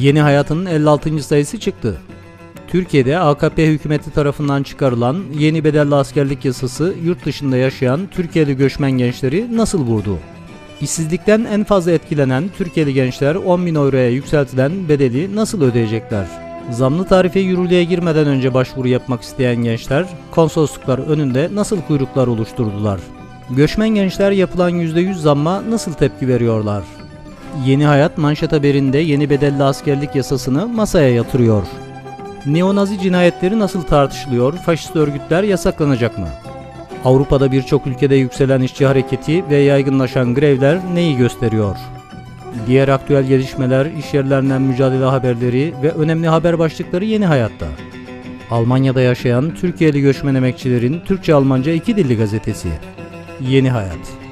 Yeni Hayat'ın 56. sayısı çıktı. Türkiye'de AKP hükümeti tarafından çıkarılan yeni bedelli askerlik yasası yurt dışında yaşayan Türkiye'li göçmen gençleri nasıl vurdu? İşsizlikten en fazla etkilenen Türkiye'li gençler 10 bin euroya yükseltilen bedeli nasıl ödeyecekler? Zamlı tarife yürürlüğe girmeden önce başvuru yapmak isteyen gençler konsolosluklar önünde nasıl kuyruklar oluşturdular? Göçmen gençler yapılan %100 zamma nasıl tepki veriyorlar? Yeni Hayat manşet haberinde yeni bedelli askerlik yasasını masaya yatırıyor. Neonazi cinayetleri nasıl tartışılıyor? Faşist örgütler yasaklanacak mı? Avrupa'da birçok ülkede yükselen işçi hareketi ve yaygınlaşan grevler neyi gösteriyor? Diğer aktüel gelişmeler, iş yerlerinden mücadele haberleri ve önemli haber başlıkları Yeni Hayat'ta. Almanya'da yaşayan Türkiye'li göçmen emekçilerin Türkçe-Almanca iki dilli gazetesi. Yeni Hayat.